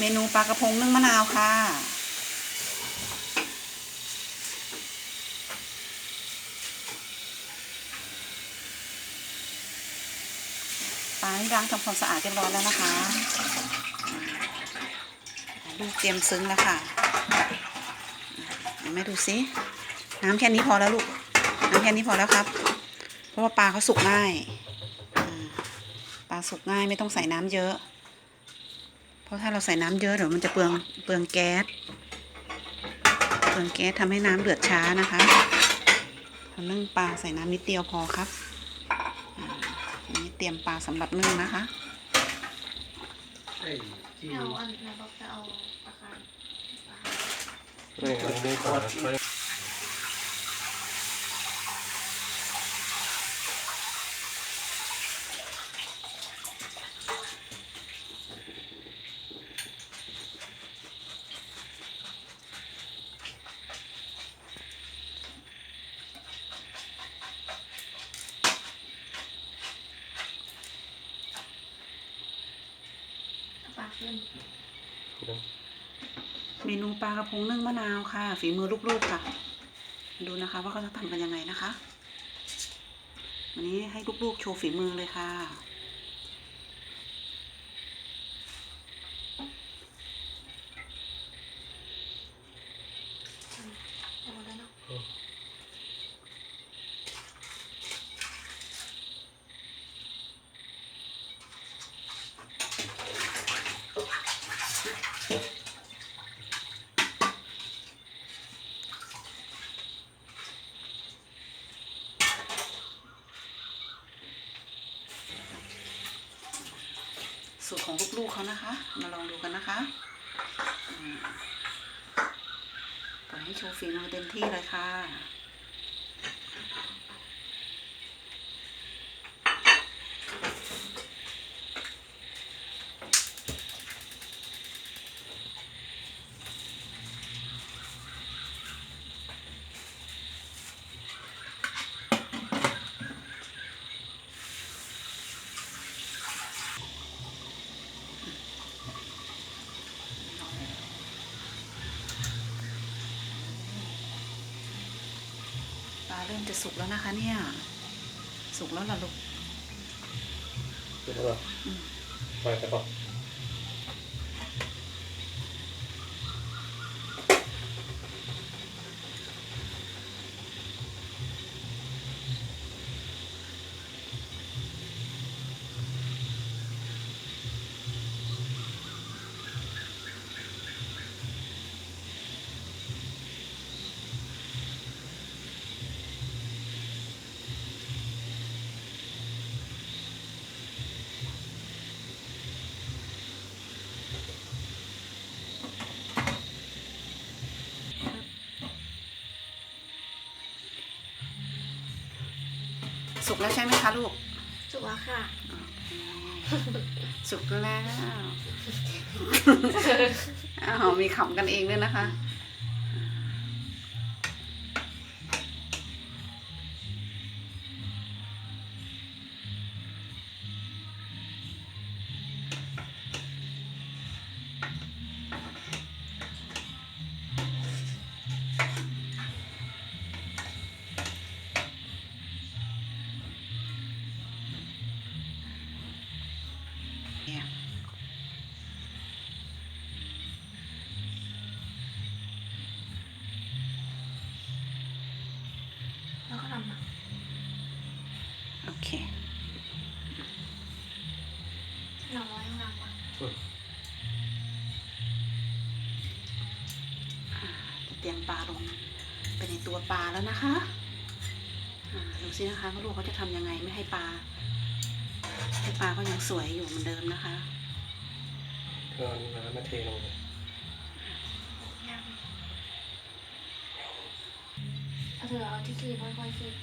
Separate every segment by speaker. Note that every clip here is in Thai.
Speaker 1: เมนูปลากระพงนึ่งมะนาวค่ะ ปลาที่ล้างทำความสะอาดเรียบร้อยแล้วนะคะลูกเตรียมซึ้งแล้วค่ะแม่ดูซิน้ำแค่นี้พอแล้วลูก น้ำแค่นี้พอแล้วครับ เพราะว่าปลาเขาสุกง่าย ปลาสุกง่ายไม่ต้องใส่น้ำเยอะ เพราะถ้าเราใส่น้ำเยอะเดี๋ยวมันจะเปลืองเปลืองแก๊ส เปลืองแก๊สทำให้น้ำเดือดช้านะคะเรานึ่งปลาใส่น้ำนิดเดียวพอครับอ่าอันนี้เตรียมปลาสำหรับนึ่งนะคะ
Speaker 2: ไอ้ที่
Speaker 3: เอาอันนั้นบอกจะเอาปลาคาร์ฟ
Speaker 2: ไม่เอาไม่ก่อนไม่
Speaker 3: เอาปลา ขึ้น
Speaker 1: เมนูปลากระพงนึ่งมะนาวค่ะ ฝีมือลูกๆค่ะ ดูนะคะว่าเขาจะทำกันยังไงนะคะ วันนี้ให้ลูกๆโชว์ฝีมือเลยค่ะ
Speaker 3: เอาแล้วเนาะ
Speaker 1: สูตรของลูกๆเขานะคะ มาลองดูกันนะคะปล่อยให้โชว์ฝีมือเต็มที่เลยค่ะ จะสุกแล้วนะคะ เนี่ย สุกแล้วล่ะลูก
Speaker 2: ถูกแล้วเหรอไปแต่ก่
Speaker 1: กแล้วใช่ไหมคะลูก
Speaker 3: สุกแล้วค่ะ
Speaker 1: สุกแล้ว อ้าวมีขำกันเองด้วยนะคะ
Speaker 3: หน่อไว้ข้างล่างก่อน
Speaker 1: จะเตรียมปลาลงไปในตัวปลาแล้วนะคะอ่าดูสินะคะว่าลูกเขาจะทำยังไงไม่ให้ปลา ให้ปลาก็ยังสวยอยู่เหมือนเดิมนะคะ
Speaker 2: เธอเอาน้ำมาเทลงเลย
Speaker 3: ย่างเอาเธอเอาที่คีบค่อยๆคีบ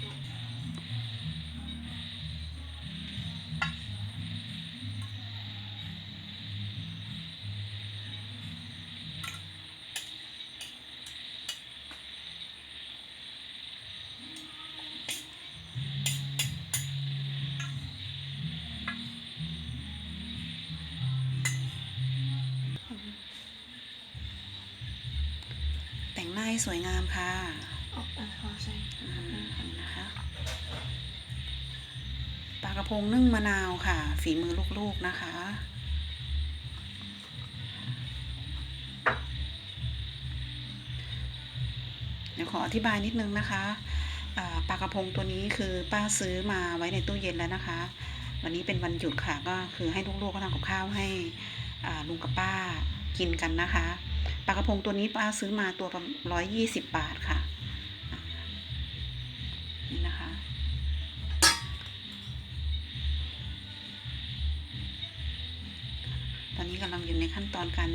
Speaker 1: สวยงามค่ะ
Speaker 3: ออกมาพอใช่
Speaker 1: อืมนี่นะคะปลากระพงนึ่งมะนาวค่ะ ฝีมือลูกๆนะคะเดี๋ยวขออธิบายนิดนึงนะคะอ่าปลากระพงตัวนี้คือป้าซื้อมาไว้ในตู้เย็นแล้วนะคะ วันนี้เป็นวันหยุดค่ะก็คือให้ลูกๆก็ทำกับข้าวให้อ่าลุงกับป้ากินกันนะคะ ปลากระพงตัวนี้ป้าซื้อมาตัวประมาณร้อยยี่สิบบาทค่ะ นี่นะคะ ตอนนี้กำลังอยู่ในขั้นตอนการ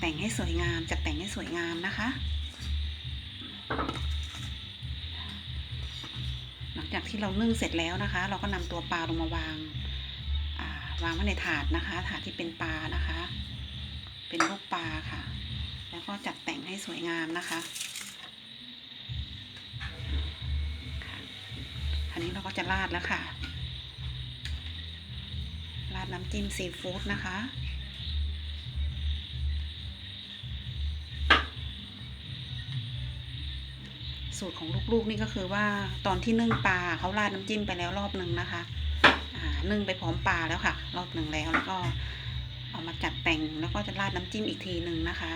Speaker 1: แต่งให้สวยงามจัดแต่งให้สวยงามนะคะ หลังจากที่เรานึ่งเสร็จแล้วนะคะ เราก็นำตัวปลาลงมาวางาวางไว้ในถาดนะคะ ถาดที่เป็นปลานะคะ เป็นลูกปลาค่ะ แล้วก็จัดแต่งให้สวยงามนะคะค่ะอันนี้เราก็จะราดแล้วค่ะ ราดน้ำจิ้มซีฟู้ดนะคะสูตรของลูกๆนี่ก็คือว่าตอนที่นึ่งปลาเขาราดน้ำจิ้มไปแล้วรอบหนึ่งนะคะ อ่านึ่งไปพร้อมปลาแล้วค่ะ รอบหนึ่งแล้วแล้วก็ เอามาจัดแต่งแล้วก็จะราดน้ำจิ้มอีกทีหนึ่งนะคะ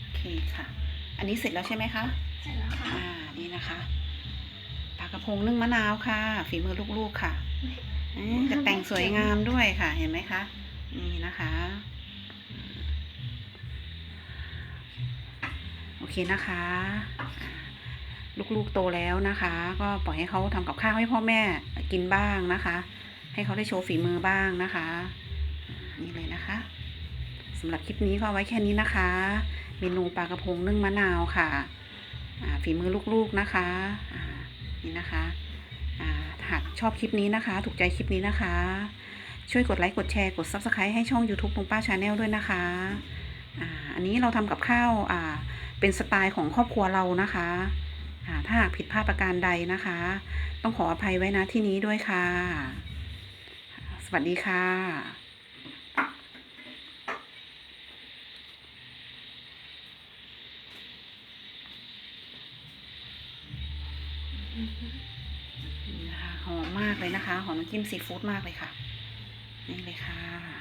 Speaker 1: โอเคค่ะ อันนี้เสร็จแล้วใช่ไหมคะ
Speaker 3: เสร็จแล้วค่ะ
Speaker 1: อ่า นี่นะคะปลากระพงนึ่งมะนาวค่ะ ฝีมือลูกๆค่ะเอ๊ะจะแต่งสวยงามด้วยค่ะ เห็นไหมคะ นี่นะคะโอเคนะคะ ลูกๆโตแล้วนะคะ ก็ปล่อยให้เขาทำกับข้าวให้พ่อแม่กินบ้างนะคะ ให้เขาได้โชว์ฝีมือบ้างนะคะ นี่เลยนะคะสำหรับคลิปนี้ก็ไว้แค่นี้นะคะ เมนูปลากระพงนึ่งมะนาวค่ะฝีมือลูกๆนะคะนี่นะคะหากชอบคลิปนี้นะคะ ถูกใจคลิปนี้นะคะ ช่วยกดไลค์กดแชร์กด Subscribe ให้ช่อง YouTube ลุงป้าชาแนลด้วยนะคะอ่าอันนี้เราทำกับข้าวอ่า เป็นสไตล์ของครอบครัวเรานะคะถ้าหากผิดพลาดประการใดนะคะ ต้องขออภัยไว้นะที่นี้ด้วยค่ะ สวัสดีค่ะหอมมากเลยนะคะ หอมน้ำจิ้มซีฟู้ดมากเลยค่ะ นี่เลยค่ะ